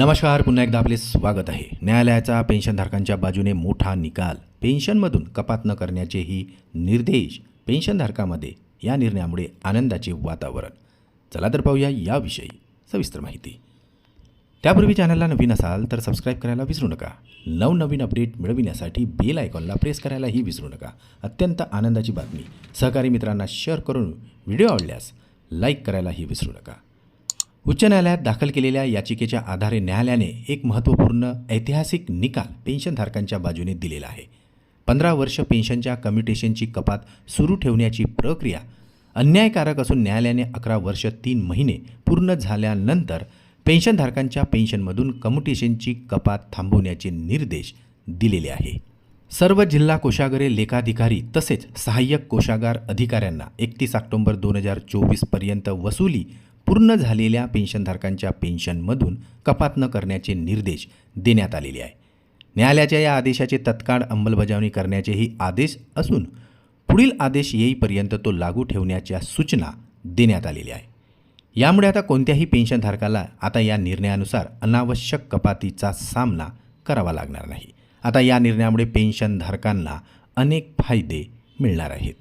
नमस्कार पुन्हा एकदा आपले स्वागत आहे. न्यायालयाचा पेन्शनधारकांच्या बाजूने मोठा निकाल. पेन्शनमधून कपात न करण्याचेही निर्देश पेन्शनधारकामध्ये या निर्णयामुळे आनंदाचे वातावरण. चला तर पाहूया याविषयी सविस्तर माहिती. त्यापूर्वी चॅनलला नवीन असाल तर सबस्क्राईब करायला विसरू नका. नवनवीन अपडेट मिळविण्यासाठी बेल आयकॉनला प्रेस करायलाही विसरू नका. अत्यंत आनंदाची बातमी. सहकारी मित्रांना शेअर करून व्हिडिओ आवडल्यास लाईक करायलाही विसरू नका. उच्च न्यायालयात दाखल केलेल्या याचिकेच्या आधारे न्यायालयाने एक महत्त्वपूर्ण ऐतिहासिक निकाल पेन्शनधारकांच्या बाजूने दिलेला आहे. पंधरा वर्ष पेन्शनच्या कम्युटेशनची कपात सुरू ठेवण्याची प्रक्रिया अन्यायकारक असून न्यायालयाने अकरा वर्ष तीन महिने पूर्ण झाल्यानंतर पेन्शनधारकांच्या पेन्शनमधून कम्युटेशनची कपात थांबवण्याचे निर्देश दिलेले आहे. सर्व जिल्हा कोषागारे लेखाधिकारी तसेच सहाय्यक कोषागार अधिकाऱ्यांना एकतीस ऑक्टोबर दोन हजार चोवीसपर्यंत वसुली पूर्ण झालेल्या पेन्शनधारकांच्या पेन्शनमधून कपात न करण्याचे निर्देश देण्यात आलेले आहे. न्यायालयाच्या या आदेशाचे तत्काळ अंमलबजावणी करण्याचेही आदेश असून पुढील आदेश येईपर्यंत तो लागू ठेवण्याच्या सूचना देण्यात आलेल्या आहे. यामुळे आता कोणत्याही पेन्शनधारकाला आता या निर्णयानुसार अनावश्यक कपातीचा सामना करावा लागणार नाही. आता या निर्णयामुळे पेन्शनधारकांना अनेक फायदे मिळणार आहेत.